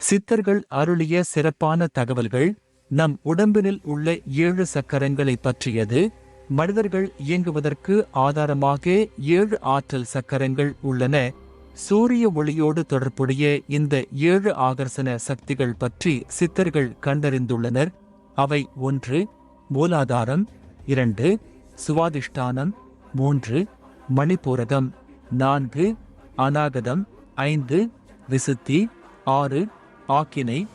சித்தர்கள் அருளிய சிறப்பான தகவல்கள் நம் உடம்பினில் உள்ள ஏழு சக்கரங்களை பற்றியது. மனிதர்கள் இயங்குவதற்கு ஆதாரமாக ஏழு ஆற்றல் சக்கரங்கள் உள்ளன. சூரிய ஒளியோடு தொடர்புடைய இந்த ஏழு ஆகர்ஷண சக்திகள் பற்றி சித்தர்கள் கண்டறிந்துள்ளனர். அவை ஒன்று மூலாதாரம் இரண்டு சுவாதிஷ்டானம் மூன்று மணிப்பூரகம் நான்கு அநாகதம் ஐந்து விசுத்தி ஆறு ஆக்கினை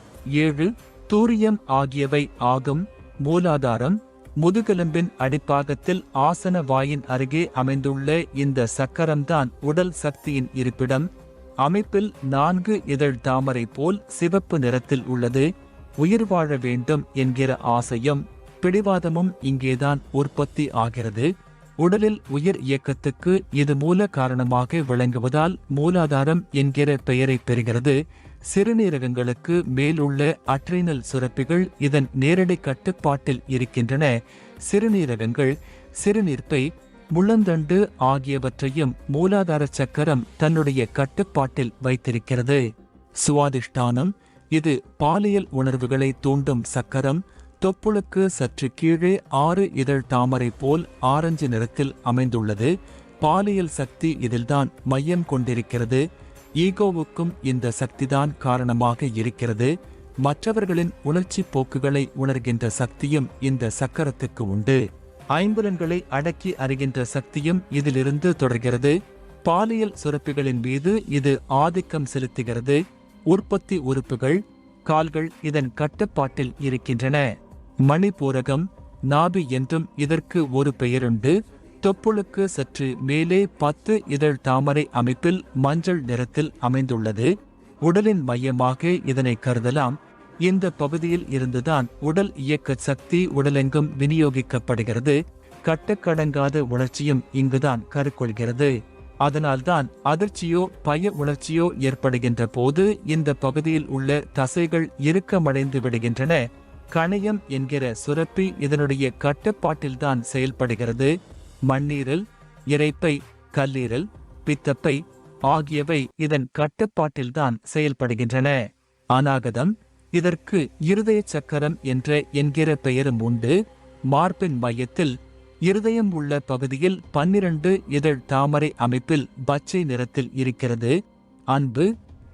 ஏழு தூரியம் ஆகியவை ஆகும். மூலாதாரம் முதுகெலும்பின் அடிப்பாகத்தில் ஆசன வாயின் அருகே அமைந்துள்ள இந்த சக்கரம்தான் உடல் சக்தியின் இருப்பிடம். அமைப்பில் நான்கு இதழ் தாமரை போல் சிவப்பு நிறத்தில் உள்ளது. உயிர் வாழ வேண்டும் என்கிற ஆசையும் பிடிவாதமும் இங்கேதான் உற்பத்தி ஆகிறது. உடலில் உயிர் இயக்கத்துக்கு இது மூல காரணமாக விளங்குவதால் மூலாதாரம் என்கிற பெயரை பெறுகிறது. சிறுநீரகங்களுக்கு மேலுள்ள அட்ரினல் சுரப்பிகள் இதன் நேரடி கட்டுப்பாட்டில் இருக்கின்றன. சிறுநீரகங்கள் சிறுநீர்ப்பை முள்ளந்தண்டு ஆகியவற்றையும் மூலாதார சக்கரம் தன்னுடைய கட்டுப்பாட்டில் வைத்திருக்கிறது. சுவாதிஷ்டானம் இது பாலியல் உணர்வுகளை தூண்டும் சக்கரம் தொப்புளுக்கு சற்று கீழே ஆறு இதழ் தாமரை போல் ஆரஞ்சு நிறத்தில் அமைந்துள்ளது. பாலியல் சக்தி இதில்தான் மையம் கொண்டிருக்கிறது. ஈகோவுக்கும் இந்த சக்திதான் காரணமாக இருக்கிறது. மற்றவர்களின் உணர்ச்சி போக்குகளை உணர்கின்ற சக்தியும் இந்த சக்கரத்துக்கு உண்டு. ஐம்புலன்களை அடக்கி அறிகின்ற சக்தியும் இதிலிருந்து தொடர்கிறது. பாலியல் சுரப்பிகளின் மீது இது ஆதிக்கம் செலுத்துகிறது. உற்பத்தி உறுப்புகள் கால்கள் இதன் கட்டுப்பாட்டில் இருக்கின்றன. மணிபூரகம் நாபி என்றும் இதற்கு ஒரு பெயருண்டு. தொப்புளுக்கு சற்று மேலே பத்து இதழ் தாமரை அமைப்பில் மஞ்சள் நிறத்தில் அமைந்துள்ளது. உடலின் மையமாக இதனை கருதலாம். இந்த பகுதியில் இருந்துதான் உடல் இயக்க சக்தி உடலெங்கும் விநியோகிக்கப்படுகிறது. கட்டக்கடங்காத உணர்ச்சியும் இங்குதான் கருக்கொள்கிறது. அதனால்தான் அதிர்ச்சியோ பய உணர்ச்சியோ ஏற்படுகின்ற போது இந்த பகுதியில் உள்ள தசைகள் இறுக்கமடைந்து விடுகின்றன. கணையம் என்கிற சுரப்பி இதனுடைய கட்டுப்பாட்டில்தான் செயல்படுகிறது. மண்ணீரல் இரைப்பை கல்லீரல் பித்தப்பை ஆகியவை இதன் கட்டுப்பாட்டில்தான் செயல்படுகின்றன. அநாகதம் இதற்கு இருதய சக்கரம் என்ற என்கிற பெயரும் உண்டு. மார்பின் மையத்தில் இருதயம் உள்ள பகுதியில் பன்னிரண்டு இதழ் தாமரை அமைப்பில் பச்சை நிறத்தில் இருக்கிறது. அன்பு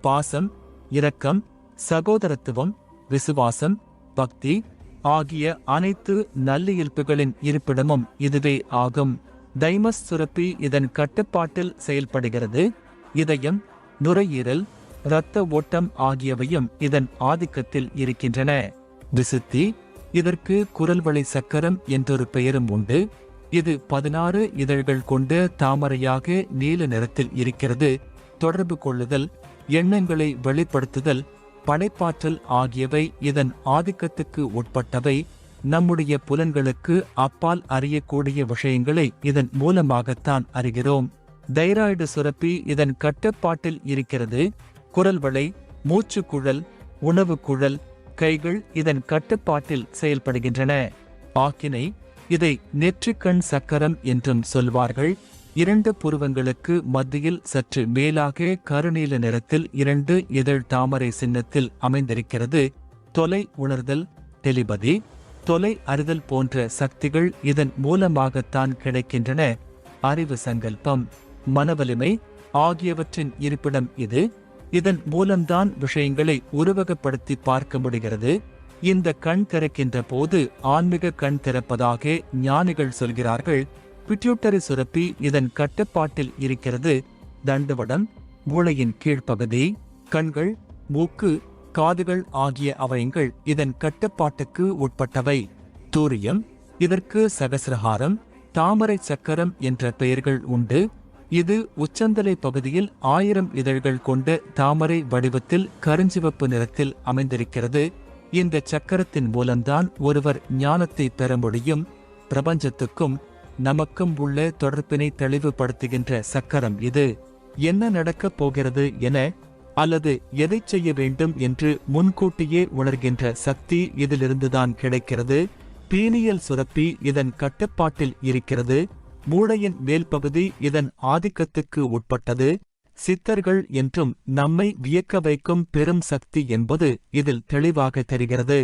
பாசம் இரக்கம் சகோதரத்துவம் விசுவாசம் பக்தி ஆகிய அனைத்து நல்லியல்புகளின் இருப்பிடமும் இதுவே ஆகும். தைமஸ் சுரப்பி இதன் கட்டுப்பாட்டில் செயல்படுகிறது. இதயம் நுரையீரல் இரத்த ஓட்டம் ஆகியவையும் இதன் ஆதிக்கத்தில் இருக்கின்றன. விசுத்தி இதற்கு குரல்வளை சக்கரம் என்றொரு பெயரும் உண்டு. இது பதினாறு இதழ்கள் கொண்ட தாமரையாக நீல நிறத்தில் இருக்கிறது. தொடர்பு கொள்ளுதல் எண்ணங்களை வெளிப்படுத்துதல் படைப்பாற்றல் ஆகியவை இதன் ஆதிக்கத்துக்கு உட்பட்டவை. நம்முடைய புலன்களுக்கு அப்பால் அறியக்கூடிய விஷயங்களை இதன் மூலமாகத்தான் அறிகிறோம். தைராய்டு சுரப்பி இதன் கட்டுப்பாட்டில் இருக்கிறது. குரல்வளை மூச்சுக்குழல் உணவு குழல் கைகள் இதன் கட்டுப்பாட்டில் செயல்படுகின்றன. ஆக்கினை இதை நெற்றிக்கண் சக்கரம் என்றும் சொல்வார்கள். இரண்டு புருவங்களுக்கு மத்தியில் சற்று மேலாக கருநீல நிறத்தில் இரண்டு இதழ் தாமரை சின்னத்தில் அமைந்திருக்கிறது. தொலை உணர்தல் டெலிபதி தொலை அறிதல் போன்ற சக்திகள் இதன் மூலமாகத்தான் கிடைக்கின்றன. அறிவு சங்கல்பம் மனவலிமை ஆகியவற்றின் இருப்பிடம் இது. இதன் மூலம்தான் விஷயங்களை உருவகப்படுத்தி பார்க்க முடிகிறது. இந்த கண் திறக்கின்ற போது ஆன்மீக கண் திறப்பதாக ஞானிகள் சொல்கிறார்கள். பிட்யூட்டரி சுரப்பி இதன் கட்டுப்பாட்டில் இருக்கிறது. தண்டுவடம் மூளையின் கீழ்ப்பகுதி கண்கள் மூக்கு காதுகள் ஆகிய அவயங்கள் இதன் கட்டுப்பாட்டுக்கு உட்பட்டவை. தூரியம் இதற்கு சகசிரஹாரம் தாமரை சக்கரம் என்ற பெயர்கள் உண்டு. இது உச்சந்தலை பகுதியில் ஆயிரம் இதழ்கள் கொண்ட தாமரை வடிவத்தில் கருஞ்சிவப்பு நிறத்தில் அமைந்திருக்கிறது. இந்த சக்கரத்தின் மூலம்தான் ஒருவர் ஞானத்தை பெற முடியும். பிரபஞ்சத்துக்கும் நமக்கும் உள்ள தொடர்பினை தெளிவுபடுத்துகின்ற சக்கரம் இது. என்ன நடக்கப் போகிறது என அல்லது எதை செய்ய வேண்டும் என்று முன்கூட்டியே உணர்கின்ற சக்தி இதிலிருந்துதான் கிடைக்கிறது. பீனியல் சுரப்பி இதன் கட்டுப்பாட்டில் இருக்கிறது. மூளையின் மேல் பகுதி இதன் ஆதிக்கத்துக்கு உட்பட்டது. சித்தர்கள் என்றும் நம்மை வியக்க வைக்கும் பெரும் சக்தி என்பது இதில் தெளிவாக தெரிகிறது.